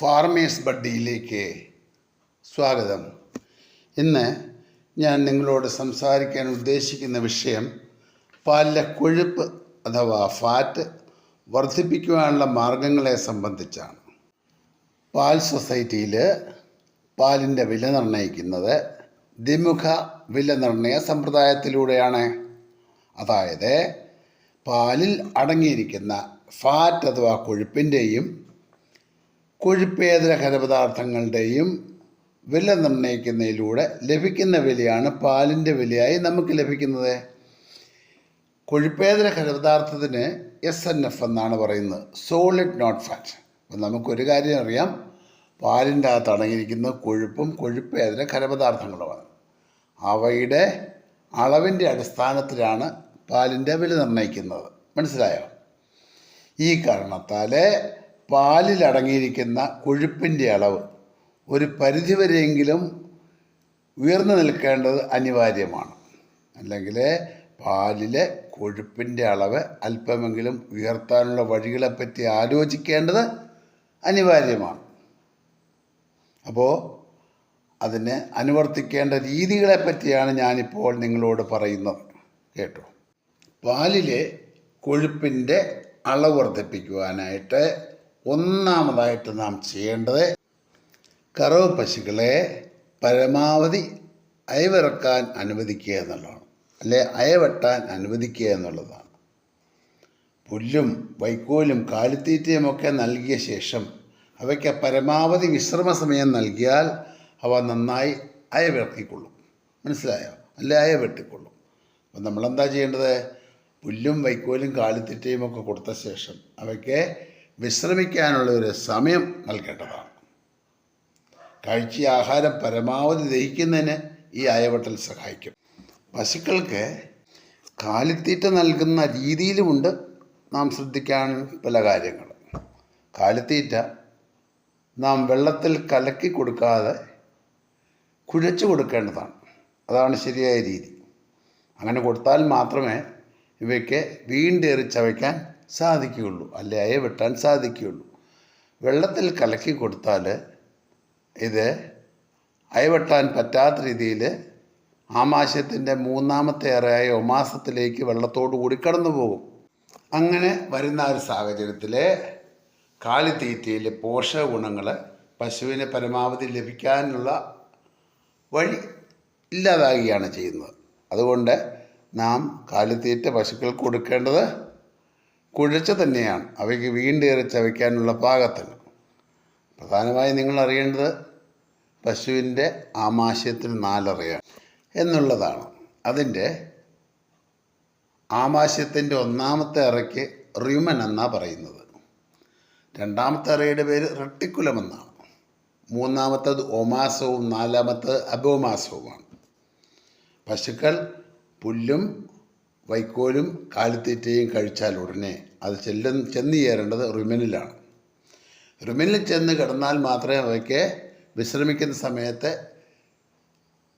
Farmers ബഡ്ഡിയിലേക്ക് സ്വാഗതം. ഇന്ന് ഞാൻ നിങ്ങളോട് സംസാരിക്കാൻ ഉദ്ദേശിക്കുന്ന വിഷയം പാലിലെ കൊഴുപ്പ് അഥവാ ഫാറ്റ് വർദ്ധിപ്പിക്കുവാനുള്ള മാർഗങ്ങളെ സംബന്ധിച്ചാണ്. പാൽ സൊസൈറ്റിയിൽ പാലിന്റെ വില നിർണയിക്കുന്നത് ദ്വിമുഖ വില നിർണയ സമ്പ്രദായത്തിലൂടെയാണ്. അതായത് പാലിൽ അടങ്ങിയിരിക്കുന്ന ഫാറ്റ് അഥവാ കൊഴുപ്പിന്റെയും കൊഴുപ്പേതര ഖരപദാർത്ഥങ്ങളുടെയും വില നിർണയിക്കുന്നതിലൂടെ ലഭിക്കുന്ന വിലയാണ് പാലിന്റെ വിലയായി നമുക്ക് ലഭിക്കുന്നത്. കൊഴുപ്പേതര ഖരപദാർത്ഥത്തിന് എസ് എൻ എഫ് എന്നാണ് പറയുന്നത്. സോളിഡ് നോട്ട് ഫാറ്റ് അപ്പം നമുക്കൊരു കാര്യം അറിയാം. പാലിന്റെ അകത്ത് അടങ്ങിയിരിക്കുന്ന കൊഴുപ്പും കൊഴുപ്പേതര ഖരപദാർത്ഥങ്ങളുമാണ് അവയുടെ അളവിന്റെ അടിസ്ഥാനത്തിലാണ് പാലിന്റെ വില നിർണയിക്കുന്നത്. മനസ്സിലായോ? ഈ കാരണത്താൽ പാലിൽ അടങ്ങിയിരിക്കുന്ന കൊഴുപ്പിന്റെ അളവ്. ഒരു പരിധിവരെയെങ്കിലും ഉയർന്നു നിൽക്കേണ്ടത് അനിവാര്യമാണ്. അല്ലെങ്കിൽ പാലിലെ കൊഴുപ്പിന്റെ അളവ് അല്പമെങ്കിലും ഉയർത്താനുള്ള വഴികളെപ്പറ്റി ആലോചിക്കേണ്ടത് അനിവാര്യമാണ്. അപ്പോൾ അതിന് അനുവർത്തിക്കേണ്ട രീതികളെപ്പറ്റിയാണ് ഞാനിപ്പോൾ നിങ്ങളോട് പറയുന്നത്. കേട്ടോ? പാലിലെ കൊഴുപ്പിന്റെ അളവ് വർദ്ധിപ്പിക്കുവാനായിട്ട് ഒന്നാമതായിട്ട് നാം ചെയ്യേണ്ടത് കറവ് പശുക്കളെ പരമാവധി അയവിറക്കാൻ അനുവദിക്കുക എന്നുള്ളതാണ്. അല്ലെ അയവെട്ടാൻ അനുവദിക്കുക എന്നുള്ളതാണ്. പുല്ലും വൈക്കോലും കാലിത്തീറ്റയും ഒക്കെ നൽകിയ ശേഷം അവയ്ക്ക് പരമാവധി വിശ്രമ സമയം നൽകിയാൽ അവ നന്നായി അയവിറക്കിക്കൊള്ളും. മനസ്സിലായോ? അല്ലെ അയവെട്ടിക്കൊള്ളും. അപ്പം നമ്മളെന്താ ചെയ്യേണ്ടത്? പുല്ലും വൈക്കോലും കാലിത്തീറ്റയും ഒക്കെ കൊടുത്ത ശേഷം അവയ്ക്ക് വിശ്രമിക്കാനുള്ള ഒരു സമയം നൽകേണ്ടതാണ്. കഴിച്ച ആഹാരം പരമാവധി ദഹിക്കുന്നതിന് ഈ അയവട്ടൽ സഹായിക്കും. പശുക്കൾക്ക് കാലിത്തീറ്റ നൽകുന്ന രീതിയിലുമുണ്ട് നാം ശ്രദ്ധിക്കാൻ പല കാര്യങ്ങൾ കാലിത്തീറ്റ നാം വെള്ളത്തിൽ കലക്കി കൊടുക്കാതെ കുഴച്ചു കൊടുക്കേണ്ടതാണ്. അതാണ് ശരിയായ രീതി. അങ്ങനെ കൊടുത്താൽ മാത്രമേ ഇവയ്ക്ക് വീണ്ടേറി ചവയ്ക്കാൻ സാധിക്കുകയുള്ളൂ. അല്ലെ അയ വെട്ടാൻ സാധിക്കുകയുള്ളൂ. വെള്ളത്തിൽ കലക്കി കൊടുത്താൽ ഇത് അയവെട്ടാൻ പറ്റാത്ത രീതിയിൽ ആമാശയത്തിന്റെ മൂന്നാമത്തെ ഏറെയായ ഒമാസത്തിലേക്ക് വെള്ളത്തോടു കൂടി കടന്നു പോകും. അങ്ങനെ വരുന്ന ഒരു സാഹചര്യത്തിൽ കാലിത്തീറ്റയിലെ പോഷക ഗുണങ്ങൾ പശുവിന് പരമാവധി ലഭിക്കാനുള്ള വഴി ഇല്ലാതാകുകയാണ് ചെയ്യുന്നത്. അതുകൊണ്ട് നാം കാലിത്തീറ്റ പശുക്കൾക്ക് കൊടുക്കേണ്ടത് കുഴച്ച് തന്നെയാണ്. അവയ്ക്ക് വീണ്ടേറി ചവയ്ക്കാനുള്ള പാകത്തിന്. പ്രധാനമായും നിങ്ങൾ അറിയേണ്ടത് പശുവിന്റെ ആമാശയത്തിന് നാലറിയാം എന്നുള്ളതാണ്. അതിന്റെ ആമാശയത്തിന്റെ ഒന്നാമത്തെ അറയ്ക്ക് റിമൻ എന്നാണ് പറയുന്നത്. രണ്ടാമത്തെ അറയുടെ പേര് റെട്ടിക്കുലം എന്നാണ് മൂന്നാമത്തത് ഒമാസവും നാലാമത്തത് അബോമാസവുമാണ്. പശുക്കൾ പുല്ലും വൈക്കോലും കാലിത്തീറ്റയും കഴിച്ചാൽ ഉടനെ അത് ചെല്ലും ചെന്ന് ചേരേണ്ടത് റുമിനിലാണ്. റുമിനിൽ ചെന്ന് കിടന്നാൽ മാത്രമേ അവയ്ക്ക് വിശ്രമിക്കുന്ന സമയത്ത്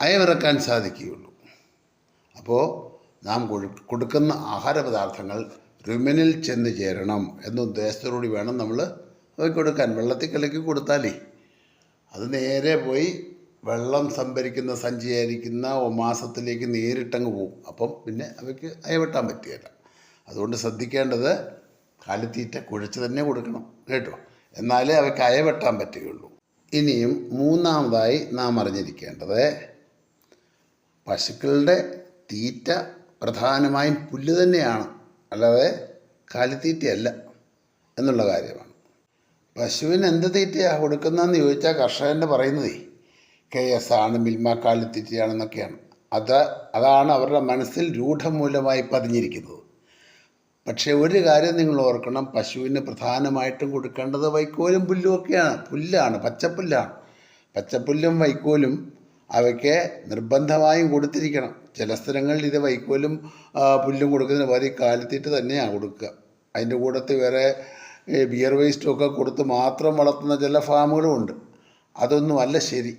അയവിറക്കാൻ സാധിക്കുകയുള്ളൂ. അപ്പോൾ നാം കൊടുക്കുന്ന ആഹാര പദാർത്ഥങ്ങൾ റുമിനിൽ ചെന്ന് ചേരണം എന്ന ഉദ്ദേശത്തോടുകൂടി വേണം നമ്മൾ അവയ്ക്ക് കൊടുക്കാൻ. വെള്ളത്തിൽ കലക്കി കൊടുത്താലേ അത് നേരെ പോയി വെള്ളം സംഭരിക്കുന്ന സഞ്ചിയായിരിക്കുന്ന മാസത്തിലേക്ക് നേരിട്ടങ്ങ് പോകും അപ്പം പിന്നെ അവയ്ക്ക് അയവെട്ടാൻ പറ്റുകയില്ല അതുകൊണ്ട് ശ്രദ്ധിക്കേണ്ടത് കാലിത്തീറ്റ കുഴച്ച് തന്നെ കൊടുക്കണം കേട്ടോ. എന്നാലേ അവയ്ക്ക് അയവെട്ടാൻ പറ്റുകയുള്ളൂ. ഇനിയും മൂന്നാമതായി നാം അറിഞ്ഞിരിക്കേണ്ടത് പശുക്കളുടെ തീറ്റ പ്രധാനമായും പുല്ല് തന്നെയാണ്. അല്ലാതെ കാലിത്തീറ്റയല്ല എന്നുള്ള കാര്യമാണ്. പശുവിന് എന്ത് തീറ്റയാണ് കൊടുക്കുന്നതെന്ന് ചോദിച്ചാൽ കർഷകന്റെ പറയുന്നതേ. കെ എസ് ആണ് മിൽമ കാലിത്തീറ്റയാണെന്നൊക്കെയാണ് അത് അതാണ് അവരുടെ മനസ്സിൽ രൂഢമൂലമായി പതിഞ്ഞിരിക്കുന്നത്. പക്ഷേ ഒരു കാര്യം നിങ്ങൾ ഓർക്കണം പശുവിന് പ്രധാനമായിട്ടും കൊടുക്കേണ്ടത് വൈക്കോലും പുല്ലും ഒക്കെയാണ്. പുല്ലാണ് പച്ചപ്പുല്ലാണ്. പച്ചപ്പുല്ലും വൈക്കോലും അവയ്ക്ക് നിർബന്ധമായും കൊടുത്തിരിക്കണം. ചില സ്ഥലങ്ങളിൽ ഇത് വൈക്കോലും പുല്ലും കൊടുക്കുന്നതിന് പകരം കാലിത്തീറ്റ തന്നെയാണ് കൊടുക്കുക. അതിന്റെ കൂട്ടത്തിൽ വേറെ ബിയർ വേസ്റ്റും ഒക്കെ കൊടുത്ത് മാത്രം വളർത്തുന്ന ചില ഫാമുകളും ഉണ്ട്. അതൊന്നുമല്ല ശരി.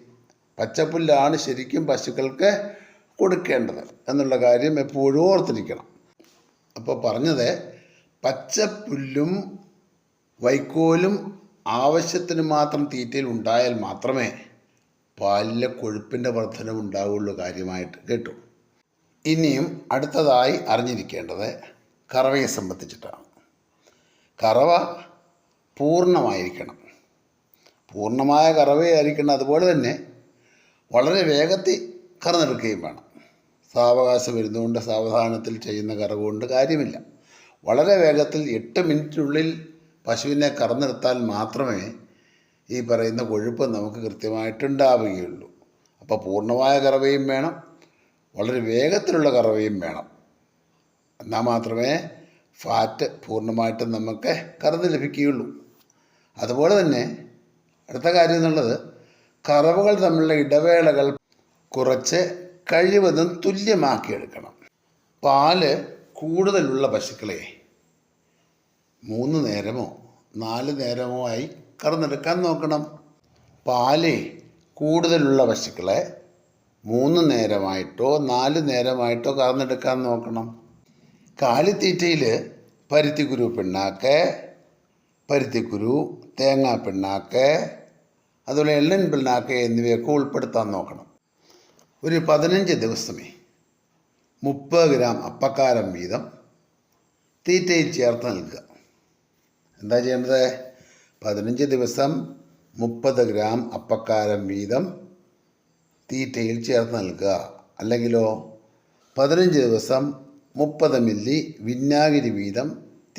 പച്ചപ്പുല്ലാണ് ശരിക്കും പശുക്കൾക്ക് കൊടുക്കേണ്ടത് എന്നുള്ള കാര്യം എപ്പോഴും ഓർത്തിരിക്കണം. അപ്പോൾ പറഞ്ഞത് പച്ചപ്പുല്ലും വൈക്കോലും ആവശ്യത്തിന് മാത്രം തീറ്റയിൽ ഉണ്ടായാൽ മാത്രമേ പാലിലെ കൊഴുപ്പിന്റെ വർധനം ഉണ്ടാവുള്ളൂ കാര്യമായിട്ട് കേട്ടു. ഇനിയും അടുത്തതായി അറിഞ്ഞിരിക്കേണ്ടത് കറവയെ സംബന്ധിച്ചിട്ടാണ്. കറവ പൂർണമായിരിക്കണം. പൂർണമായ കറവയായിരിക്കണം. അതുപോലെ തന്നെ വളരെ വേഗത്തിൽ കറന്നെടുക്കുകയും വേണം. സാവകാശം വരുന്നതുകൊണ്ട് സാവധാനത്തിൽ ചെയ്യുന്ന കറകൊണ്ട് കാര്യമില്ല. വളരെ വേഗത്തിൽ എട്ട് മിനിറ്റിനുള്ളിൽ പശുവിനെ കറന്നെടുത്താൽ മാത്രമേ ഈ പറയുന്ന കൊഴുപ്പ് നമുക്ക് കൃത്യമായിട്ടുണ്ടാവുകയുള്ളൂ. അപ്പോൾ പൂർണമായ കറവയും വേണം. വളരെ വേഗത്തിലുള്ള കറവയും വേണം. എന്നാൽ മാത്രമേ ഫാറ്റ് പൂർണമായിട്ടും നമുക്ക് കറന്ന് ലഭിക്കുകയുള്ളൂ. അതുപോലെ തന്നെ അടുത്ത കാര്യം എന്നുള്ളത് കറവുകൾ തമ്മിലുള്ള ഇടവേളകൾ കുറച്ച് കഴിവതും തുല്യമാക്കിയെടുക്കണം. പാൽ കൂടുതലുള്ള പശുക്കളെ മൂന്ന് നേരമോ നാല് നേരമോ ആയി കറന്നെടുക്കാൻ നോക്കണം. പാൽ കൂടുതലുള്ള പശുക്കളെ മൂന്ന് നേരമായിട്ടോ നാല് നേരമായിട്ടോ കറന്നെടുക്കാൻ നോക്കണം. കാലിത്തീറ്റയിൽ പരുത്തിക്കുരു പിണ്ണാക്ക് പരുത്തിക്കുരു തേങ്ങാ പിണ്ണാക്ക് അതുപോലെ എല്ലൻ പിണ്ണാക്ക് എന്നിവയൊക്കെ ഉൾപ്പെടുത്താൻ നോക്കണം. ഒരു പതിനഞ്ച് ദിവസമേ മുപ്പത് ഗ്രാം അപ്പക്കാരം വീതം തീറ്റയിൽ ചേർത്ത് നൽകുക. എന്താ ചെയ്യേണ്ടത്? പതിനഞ്ച് ദിവസം മുപ്പത് ഗ്രാം അപ്പക്കാരം വീതം തീറ്റയിൽ ചേർത്ത് നൽകുക. അല്ലെങ്കിലോ പതിനഞ്ച് ദിവസം മുപ്പത് മില്ലി വിന്നാഗിരി വീതം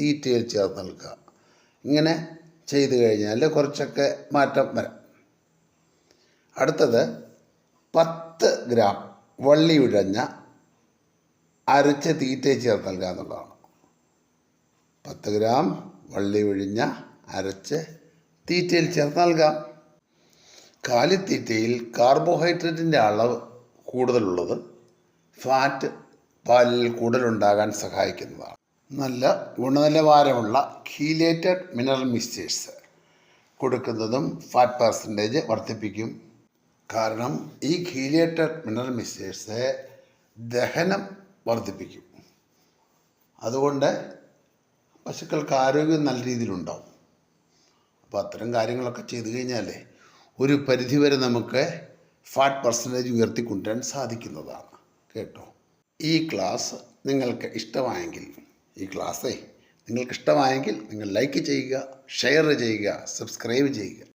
തീറ്റയിൽ ചേർത്ത് നൽകുക. ഇങ്ങനെ ചെയ്തു കഴിഞ്ഞാൽ കുറച്ചൊക്കെ മാറ്റം വരാം. അടുത്തത് പത്ത് ഗ്രാം വള്ളി ഉഴഞ്ഞ അരച്ച തീറ്റയിൽ ചേർത്ത് നൽകുക എന്നുള്ളതാണ്. പത്ത് ഗ്രാം വള്ളി ഒഴിഞ്ഞ അരച്ച് തീറ്റയിൽ ചേർത്ത് നൽകാം കാലിത്തീറ്റയിൽ കാർബോഹൈഡ്രേറ്റിന്റെ അളവ് കൂടുതലുള്ളത് ഫാറ്റ് പാലിൽ കൂടുതലുണ്ടാകാൻ സഹായിക്കുന്നതാണ്. നല്ല ഗുണനിലവാരമുള്ള ഹീലേറ്റഡ് മിനറൽ മിക്സ്ചേഴ്സ് കൊടുക്കുന്നതും ഫാറ്റ് പെർസെന്റേജ് വർദ്ധിപ്പിക്കും. കാരണം ഈ ഹീലേറ്റഡ് മിനറൽ മിസ്റ്റേഴ്സ് ദഹനം വർദ്ധിപ്പിക്കും. അതുകൊണ്ട് പശുക്കൾക്ക് ആരോഗ്യം നല്ല രീതിയിലുണ്ടാവും. അപ്പോൾ അത്തരം കാര്യങ്ങളൊക്കെ ചെയ്തു കഴിഞ്ഞാൽ ഒരു പരിധിവരെ നമുക്ക് ഫാറ്റ് പെർസെന്റേജ് ഉയർത്തിക്കൊണ്ടുവരാൻ സാധിക്കുന്നതാണ്. കേട്ടോ? ഈ ക്ലാസ് നിങ്ങൾക്ക് ഇഷ്ടമായെങ്കിൽ ഈ ക്ലാസ്സേ നിങ്ങൾക്ക് ഇഷ്ടമായെങ്കിൽ നിങ്ങൾ ലൈക്ക് ചെയ്യുക ഷെയർ ചെയ്യുക സബ്സ്ക്രൈബ് ചെയ്യുക.